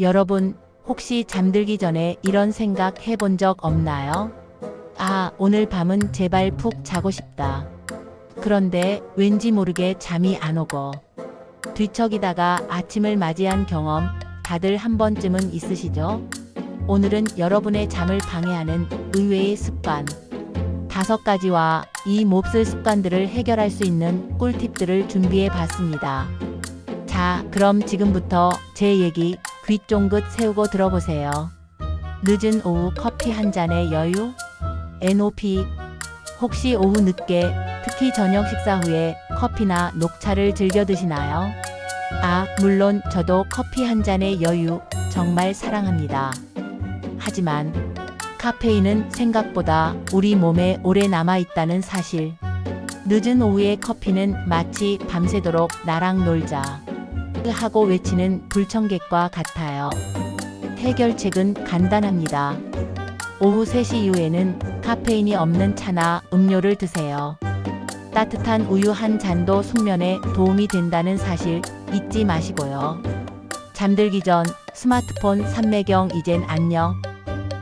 여러분, 혹시 잠들기 전에 이런 생각 해본 적 없나요? 아, 오늘 밤은 제발 푹 자고 싶다. 그런데 왠지 모르게 잠이 안 오고 뒤척이다가 아침을 맞이한 경험 다들 한 번쯤은 있으시죠? 오늘은 여러분의 잠을 방해하는 의외의 습관 다섯 가지와 이 몹쓸 습관들을 해결할 수 있는 꿀팁들을 준비해 봤습니다. 자, 그럼 지금부터 제 얘기 귀 쫑긋 세우고 들어보세요. 늦은 오후 커피 한 잔의 여유? NOP. 혹시 오후 늦게, 특히 저녁 식사 후에 커피나 녹차를 즐겨 드시나요? 아, 물론 저도 커피 한 잔의 여유 정말 사랑합니다. 하지만 카페인은 생각보다 우리 몸에 오래 남아 있다는 사실. 늦은 오후의 커피는 마치 밤새도록 나랑 놀자. 하고 외치는 불청객과 같아요. 해결책은 간단합니다. 오후 3시 이후에는 카페인이 없는 차나 음료를 드세요. 따뜻한 우유 한 잔도 숙면에 도움이 된다는 사실 잊지 마시고요. 잠들기 전 스마트폰 삼매경 이젠 안녕.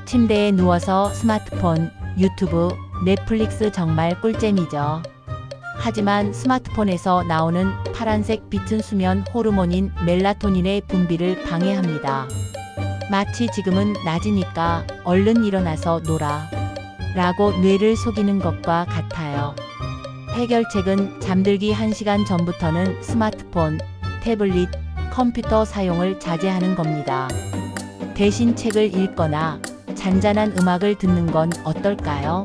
침대에 누워서 스마트폰, 유튜브, 넷플릭스 정말 꿀잼이죠. 하지만 스마트폰에서 나오는 파란색 빛은 수면 호르몬인 멜라토닌의 분비를 방해합니다. 마치 지금은 낮이니까 얼른 일어나서 놀아. 라고 뇌를 속이는 것과 같아요. 해결책은 잠들기 1시간 전부터는 스마트폰, 태블릿, 컴퓨터 사용을 자제하는 겁니다. 대신 책을 읽거나 잔잔한 음악을 듣는 건 어떨까요?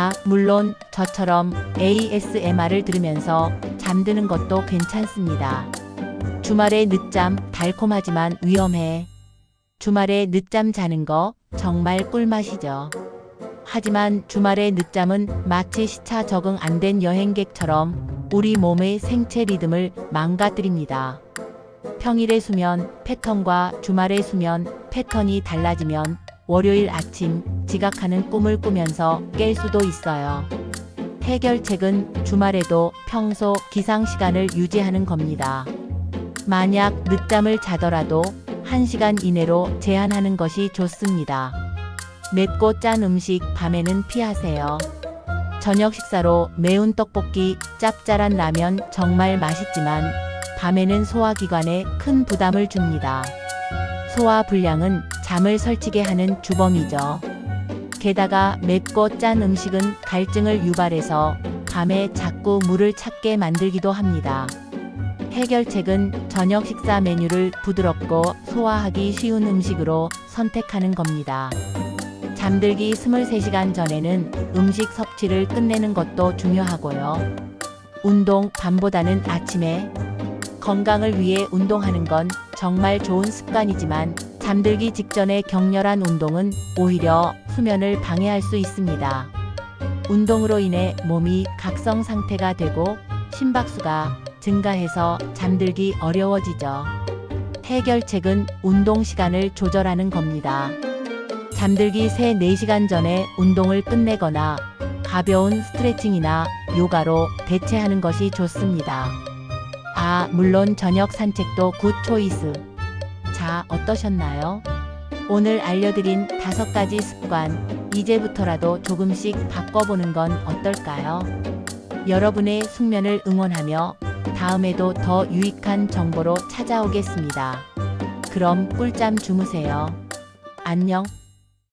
아, 물론 저처럼 ASMR을 들으면서 잠드는 것도 괜찮습니다. 주말에 늦잠 달콤하지만 위험해. 주말에 늦잠 자는 거 정말 꿀맛이죠. 하지만 주말에 늦잠은 마치 시차 적응 안 된 여행객처럼 우리 몸의 생체 리듬을 망가뜨립니다. 평일의 수면 패턴과 주말의 수면 패턴이 달라지면 월요일 아침 지각하는 꿈을 꾸면서 깰 수도 있어요. 해결책은 주말에도 평소 기상 시간을 유지하는 겁니다. 만약 늦잠을 자더라도 1시간 이내로 제한하는 것이 좋습니다. 맵고 짠 음식 밤에는 피하세요. 저녁 식사로 매운 떡볶이, 짭짤한 라면 정말 맛있지만 밤에는 소화기관에 큰 부담을 줍니다. 소화 불량은 잠을 설치게 하는 주범이죠. 게다가 맵고 짠 음식은 갈증을 유발해서 밤에 자꾸 물을 찾게 만들기도 합니다. 해결책은 저녁 식사 메뉴를 부드럽고 소화하기 쉬운 음식으로 선택하는 겁니다. 잠들기 23시간 전에는 음식 섭취를 끝내는 것도 중요하고요. 운동 밤보다는 아침에 건강을 위해 운동하는 건 정말 좋은 습관이지만 잠들기 직전의 격렬한 운동은 오히려 수면을 방해할 수 있습니다. 운동으로 인해 몸이 각성 상태가 되고 심박수가 증가해서 잠들기 어려워지죠. 해결책은 운동 시간을 조절하는 겁니다. 잠들기 3, 4시간 전에 운동을 끝내거나 가벼운 스트레칭이나 요가로 대체하는 것이 좋습니다. 아, 물론 저녁 산책도 굿 초이스. 자, 어떠셨나요? 오늘 알려드린 다섯 가지 습관, 이제부터라도 조금씩 바꿔보는 건 어떨까요? 여러분의 숙면을 응원하며 다음에도 더 유익한 정보로 찾아오겠습니다. 그럼 꿀잠 주무세요. 안녕.